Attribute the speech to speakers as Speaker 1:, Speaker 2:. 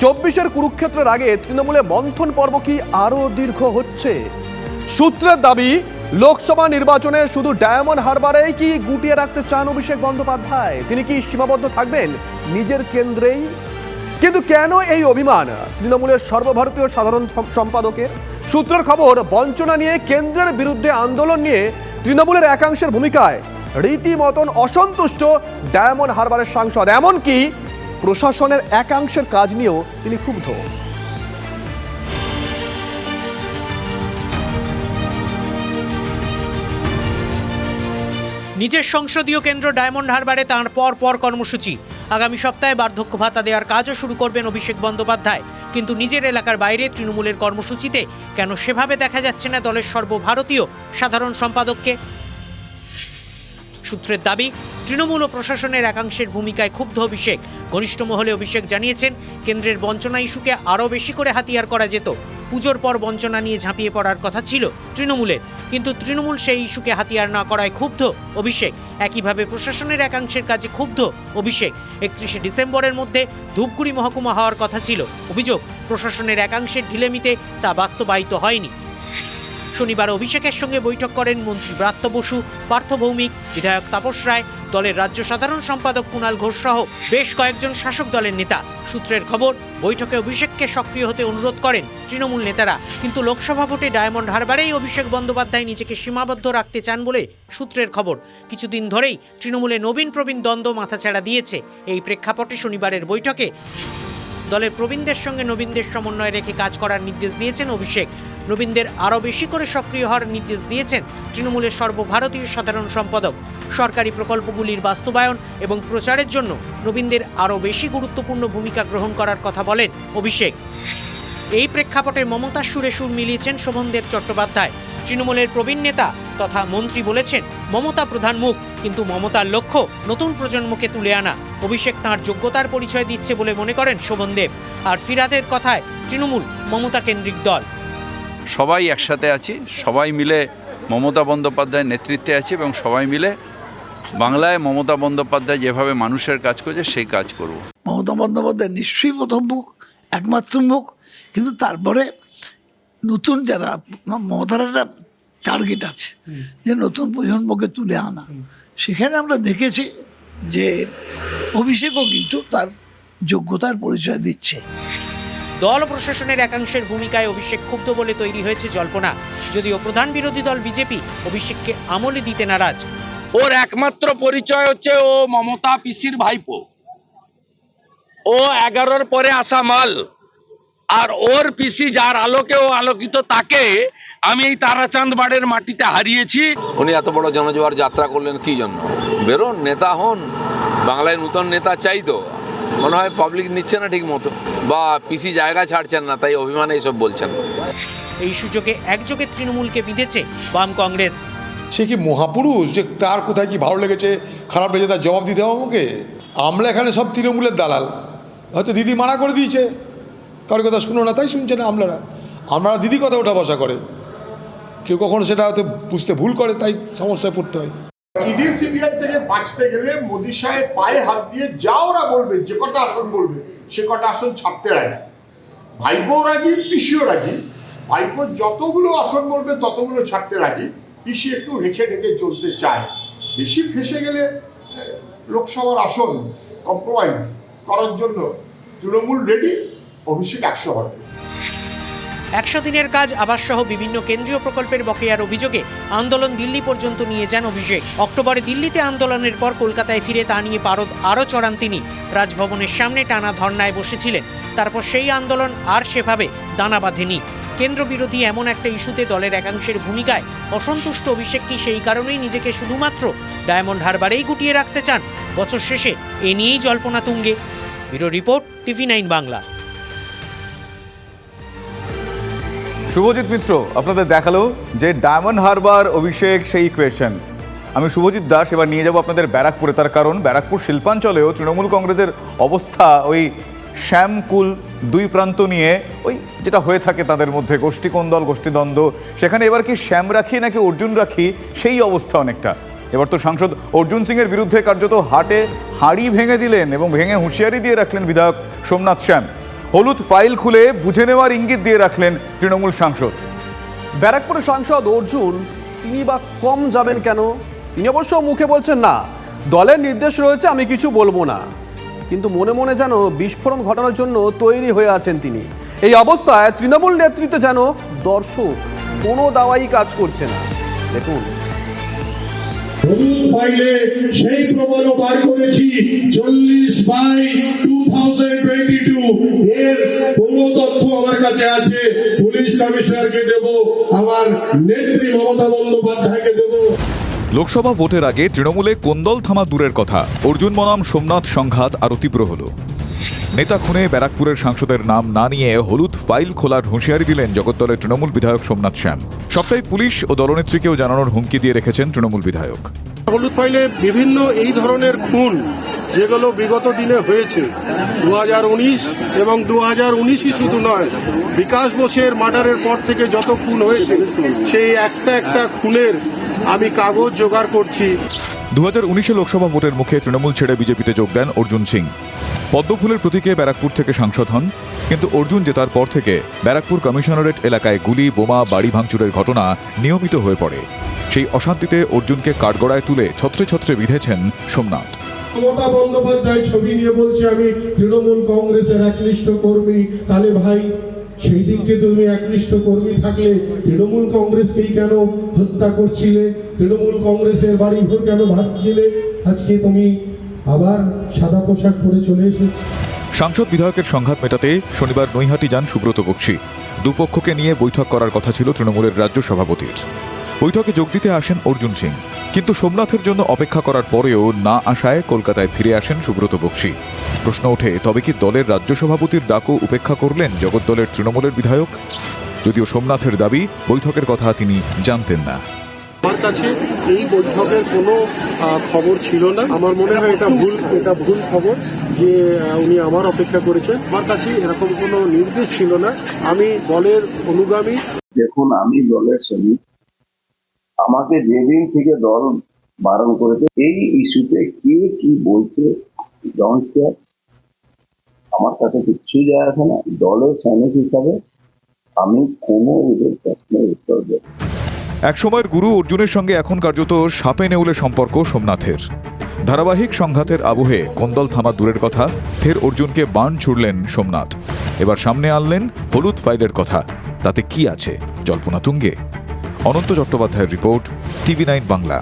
Speaker 1: চব্বিশের কুরুক্ষেত্রের আগে তৃণমূলে মন্থন পর্ব কি আরও দীর্ঘ হচ্ছে? সূত্রের দাবি, লোকসভা নির্বাচনে শুধু ডায়মন্ড হারবারেই কি গুটিয়ে রাখতে চান অভিষেক বন্দ্যোপাধ্যায়? তিনি কি সীমাবদ্ধ থাকবেন নিজের কেন্দ্রেই? কিন্তু কেন এই অভিমান তৃণমূলের সর্বভারতীয় সাধারণ সম- সম্পাদকের? সূত্রের খবর, বঞ্চনা নিয়ে কেন্দ্রের বিরুদ্ধে আন্দোলন নিয়ে তৃণমূলের একাংশের ভূমিকায় রীতিমতন অসন্তুষ্ট ডায়মন্ড হারবারের সাংসদ। এমনকি প্রশাসনের একাংশের কাজ নিয়েও তিনি ক্ষুব্ধ।
Speaker 2: নিজের সংসদীয় কেন্দ্র ডায়মন্ড হারবারে তাঁর পর পর কর্মসূচি। আগামী সপ্তাহে বার্ধক্য ভাতা দেওয়ার কাজও শুরু করবেন অভিষেক বন্দ্যোপাধ্যায়। কিন্তু নিজের এলাকার বাইরে তৃণমূলের কর্মসূচিতে কেন সেভাবে দেখা যাচ্ছে না দলের সর্বভারতীয় সাধারণ সম্পাদককে? সূত্রের দাবি, তৃণমূল ও প্রশাসনের একাংশের ভূমিকায় ক্ষুব্ধ অভিষেক। ঘনিষ্ঠ মহলে অভিষেক জানিয়েছেন, কেন্দ্রের বঞ্চনা ইস্যুকে আরও বেশি করে হাতিয়ার করা যেত। পুজোর পর বঞ্চনা নিয়ে ঝাঁপিয়ে পড়ার কথা ছিল তৃণমূলের। কিন্তু তৃণমূল সেই ইস্যুকে হাতিয়ার না করায় ক্ষুব্ধ অভিষেক। একইভাবে প্রশাসনের একাংশের কাজে ক্ষুব্ধ অভিষেক। একত্রিশে ডিসেম্বরের মধ্যে ধূপগুড়ি মহকুমা হওয়ার কথা ছিল। অভিযোগ, প্রশাসনের একাংশের ঢিলেমিতে তা বাস্তবায়িত হয়নি। শনিবার অভিষেকের সঙ্গে বৈঠক করেন মন্ত্রী ব্রাত্য বসু, পার্থ ভৌমিক, বিধায়ক তাপস রায়, দলের রাজ্য সাধারণ সম্পাদক কুণাল ঘোষ সহ বেশ কয়েকজন শাসক দলের নেতা। সূত্রের খবর, বৈঠকে অভিষেককে সক্রিয় হতে অনুরোধ করেন তৃণমূল নেতারা। কিন্তু লোকসভা ভোটে ডায়মন্ড হারবারেই অভিষেক বন্দ্যোপাধ্যায় নিজেকে সীমাবদ্ধ রাখতে চান বলে সূত্রের খবর। কিছুদিন ধরেই তৃণমূলে নবীন প্রবীণ দ্বন্দ্ব মাথাচাড়া দিয়েছে। এই প্রেক্ষাপটে শনিবারের বৈঠকে দলের প্রবীণদের সঙ্গে নবীনদের সমন্বয় রেখে কাজ করার নির্দেশ দিয়েছেন অভিষেক। নবীনদের আরও বেশি করে সক্রিয় হওয়ার নির্দেশ দিয়েছেন তৃণমূলের সর্বভারতীয় সাধারণ সম্পাদক। সরকারি প্রকল্পগুলির বাস্তবায়ন এবং প্রচারের জন্য নবীনদের আরও বেশি গুরুত্বপূর্ণ ভূমিকা গ্রহণ করার কথা বলেন অভিষেক। এই প্রেক্ষাপটে মমতার সুরে সুর মিলিয়েছেন শোভনদেব চট্টোপাধ্যায়। তৃণমূলের প্রবীণ নেতা তথা মন্ত্রী বলেছেন, মমতা প্রধান মুখ, কিন্তু মমতার লক্ষ্য নতুন প্রজন্মকে তুলে আনা। অভিষেক তাঁর যোগ্যতার পরিচয় দিচ্ছে বলে মনে করেন শোভনদেব আর ফিরাদের কথায় তৃণমূল মমতা কেন্দ্রিক দল।
Speaker 3: সবাই একসাথে আছি, সবাই মিলে মমতা বন্দ্যোপাধ্যায়ের নেতৃত্বে আছি এবং সবাই মিলে বাংলায় মমতা বন্দ্যোপাধ্যায় যেভাবে মানুষের কাজ করছে, সেই কাজ করব।
Speaker 4: মমতা বন্দ্যোপাধ্যায় নিশ্চয়ই প্রথম মুখ, একমাত্র মুখ। কিন্তু তারপরে নতুন যারা, মমতার একটা টার্গেট আছে, যে নতুন প্রজন্মকে তুলে আনা। সেখানে আমরা দেখেছি যে অভিষেকও কিন্তু তার যোগ্যতার পরিচয় দিচ্ছে।
Speaker 2: দল প্রশাসনের একাংশের ভূমিকায় অভিষেক ক্ষুব্ধ বলে তৈরি হয়েছে জল্পনা। যদিও প্রধান বিরোধী দল বিজেপি অভিষেককে আমলে দিতে নারাজ।
Speaker 5: ওর একমাত্র পরিচয় হচ্ছে ও মমতা পিসির ভাইপো। ও এগারোর পরে আসা মাল। আর ওর পিসি যার আলোকে ও আলোকিত তাকে আমি এই তারাচাঁদ বাড়ের মাটিতে হারিয়েছি।
Speaker 6: উনি এত বড় জনজোয়ার যাত্রা করলেন কি জন্য? বেরোন নেতা হন। বাংলায় নূতন নেতা চাই তো। মনে হয় পাবলিক নিচ্ছে না ঠিক মতো বা পিসি জায়গা ছাড়ছেন না তাই অভিমানে এইসব বলছেন।
Speaker 2: এই সুযোগে একযোগে তৃণমূলকে বিঁধেছে বাম কংগ্রেস।
Speaker 7: সে কি মহাপুরুষ? যে তার কোথায় কি ভালো লেগেছে খারাপ লেগেছে তার জবাব দিতে হবে আমাকে? আমরা এখানে সব তৃণমূলের দালাল। হয়তো দিদি মানা করে দিয়েছে। কারোর কথা শুনো না তাই শুনছে না আমলারা। আমরা দিদি কথা ওঠা বসা করে। কেউ কখনো সেটা হয়তো বুঝতে ভুল করে তাই সমস্যায় পড়তে হয়।
Speaker 8: ইডি সিবিআই থেকে বাঁচতে গেলে মোদী সাহেব পায়ে হাত দিয়ে যা ওরা বলবে, যে কটা আসন বলবে, সে কটা আসন ছাড়তে রাজি ভাইপো রাজি, পিসিও রাজি। ভাইপো যতগুলো আসন বলবে, ততগুলো ছাড়তে রাজি। পিসি একটু রেখে রেখে চলতে চায়। বেশি ফেসে গেলে লোকসভার আসন কম্প্রোমাইজ করার জন্য তৃণমূল রেডি অভিষেক একশো হবে।
Speaker 2: একশো দিনের কাজ আবাস সহ বিভিন্ন কেন্দ্রীয় প্রকল্পের বকেয়ার অভিযোগে আন্দোলন দিল্লি পর্যন্ত নিয়ে যান অভিষেক। অক্টোবরে দিল্লিতে আন্দোলনের পর কলকাতায় ফিরে তা নিয়ে পারদ আরও চড়ান তিনি। রাজভবনের সামনে টানা ধর্নায় বসেছিলেন। তারপর সেই আন্দোলন আর সেভাবে দানা বাঁধেনি। কেন্দ্র বিরোধী এমন একটা ইস্যুতে দলের একাংশের ভূমিকায় অসন্তুষ্ট অভিষেক কি সেই কারণেই নিজেকে শুধুমাত্র ডায়মন্ড হারবারেই গুটিয়ে রাখতে চান? বছর শেষে এ নিয়েই জল্পনা তুঙ্গে। Bureau report TV nine Bangla.
Speaker 9: Subhajit Mitra, আপনাদের দেখাল যে ডায়মন্ড হারবার অভিষেক সেই কোয়েশ্চেন আমি শুভজিৎ দাস, এবার নিয়ে যাব আপনাদের ব্যারাকপুরে। তার কারণ, ব্যারাকপুর শিল্পাঞ্চলেও তৃণমূল কংগ্রেসের অবস্থা ওই শ্যামকুল দুই প্রান্ত নিয়ে ওই যেটা হয়ে থাকে তাদের মধ্যে গোষ্ঠী কোন্দল গোষ্ঠীদ্বন্দ্ব, সেখানে এবার কি শ্যাম রাখি নাকি অর্জুন রাখি, সেই অবস্থা অনেকটা। এবার তো সাংসদ অর্জুন সিংয়ের বিরুদ্ধে কার্যত হাটে হাঁড়ি ভেঙে দিলেন এবং ভেঙে হুঁশিয়ারি দিয়ে রাখলেন বিধায়ক সোমনাথ শ্যাম। হলুদ ফাইল খুলে বুঝে নেওয়ার ইঙ্গিত দিয়ে রাখলেন তৃণমূল সাংসদ।
Speaker 1: ব্যারাকপুরের সাংসদ অর্জুন তিনি বা কম যাবেন কেন? তিনি অবশ্য মুখে বলছেন না দলের নির্দেশ রয়েছে আমি কিছু বলব না। কিন্তু মনে মনে যেন বিস্ফোরণ ঘটানোর জন্য তৈরি হয়ে আছেন তিনি। এই অবস্থায় তৃণমূল নেতৃত্বে যেন দর্শক কোনো দাওয়াই কাজ করছে না। দেখুন।
Speaker 10: ফাইলে সেই প্রমাণও বার করেছি চল্লিশ বাই কাছে আছে পুলিশ কমিশনারকে দেব আমার নেত্রী মমতা বন্দ্যোপাধ্যায়কে দেব।
Speaker 9: লোকসভা ভোটের আগে তৃণমূলে কোন্দল থামা দূরের কথা। অর্জুন বনাম সোমনাথ সংঘাত আরও তীব্র হল। নেতা খুনে ব্যারাকপুরের সাংসদের নাম না নিয়ে হলুদ ফাইল খোলার হুঁশিয়ারি দিলেন জগদ্দলের তৃণমূল বিধায়ক সোমনাথ শ্যাম। সবটাই পুলিশ ও দলনেত্রীকেও জানানোর হুমকি দিয়ে রেখেছেন তৃণমূল বিধায়ক।
Speaker 10: হলুদ ফাইলে বিভিন্ন এই ধরনের খুন যেগুলো বিগত দিনে হয়েছে দু এবং দু হাজার শুধু নয়, বিকাশ বোসের মার্ডারের পর থেকে যত খুন হয়েছে, সেই একটা একটা খুনের আমি কাগজ জোগাড় করছি।
Speaker 9: দু হাজার উনিশে লোকসভা ভোটের মুখে তৃণমূল ছেড়ে বিজেপিতে যোগ দেন অর্জুন সিং। পদ্মফুলের প্রতীকে ব্যারাকপুর থেকে সাংসদ হন, কিন্তু অর্জুন জেতার পর থেকে ব্যারাকপুর কমিশনারেট এলাকায় গুলি, বোমা, বাড়ি ভাঙচুরের ঘটনা নিয়মিত হয়ে পড়ে। সেই অশান্তিতে অর্জুনকে কাঠগড়ায় তুলে ছত্রে ছত্রে বিঁধেছেন সোমনাথ।
Speaker 10: মমতা বন্দ্যোপাধ্যায় ছবি নিয়ে বলছে, আমি তৃণমূল কংগ্রেসের একনিষ্ঠ কর্মী। তাহলে ভাই, সেই দিনকে তুমি একনিষ্ঠ কর্মী থাকলে তৃণমূল কংগ্রেসকেই কেন হত্যা করছিলে? তৃণমূল কংগ্রেসের বাড়ি ঘর কেন ভাবছিলে আজকে তুমি আবার সাদা পোশাক পরে চলে এসেছ।
Speaker 9: সাংসদ বিধায়কের সংঘাত মেটাতে শনিবার নৈহাটি যান সুব্রত বক্সি। দুপক্ষকে নিয়ে বৈঠক করার কথা ছিল তৃণমূলের রাজ্য সভাপতির। বৈঠকে যোগ দিতে আসেন অর্জুন সিং। কিন্তু সোমনাথের জন্য অপেক্ষা করার পরেও না আসায় কলকাতায় ফিরে আসেন সুব্রত বক্সি। প্রশ্ন ওঠে তবে কি দলের রাজ্য সভাপতির ডাকও উপেক্ষা করলেন জগদ্দলের তৃণমূলের বিধায়ক? যদিও সোমনাথের দাবি বৈঠকের কথা তিনি জানতেন না।
Speaker 10: আমার কাছে এই বৈঠকের কোনো খবর ছিল না। আমার মনে হয় এটা ভুল এটা ভুল খবর যে উনি আমার অপেক্ষা করেছেন। আমার কাছে এরকম কোনো নির্দেশ ছিল না। আমি দলের অনুগামী।
Speaker 11: দেখুন আমি দলের সঙ্গে আমাকে যেদিন থেকে দল বারণ করেছে, এই ইস্যুতে কে কি বলছে আমার কাছে কিচ্ছু যায় আসে না। দলের সৈনিক হিসাবে আমি কোনো এদের প্রশ্নের উত্তর দেব।
Speaker 9: একসময়ের গুরু অর্জুনের সঙ্গে এখন কার্যত সাপে নেউলে সম্পর্ক সোমনাথের। ধারাবাহিক সংঘাতের আবহে কোন্দল থামা দূরের কথা, ফের অর্জুনকে বান ছুড়লেন সোমনাথ। এবার সামনে আনলেন হলুদ ফাইলের কথা। তাতে কি আছে? জল্পনা তুঙ্গে। অনন্ত চট্টোপাধ্যায়ের রিপোর্ট টিভি নাইন বাংলা।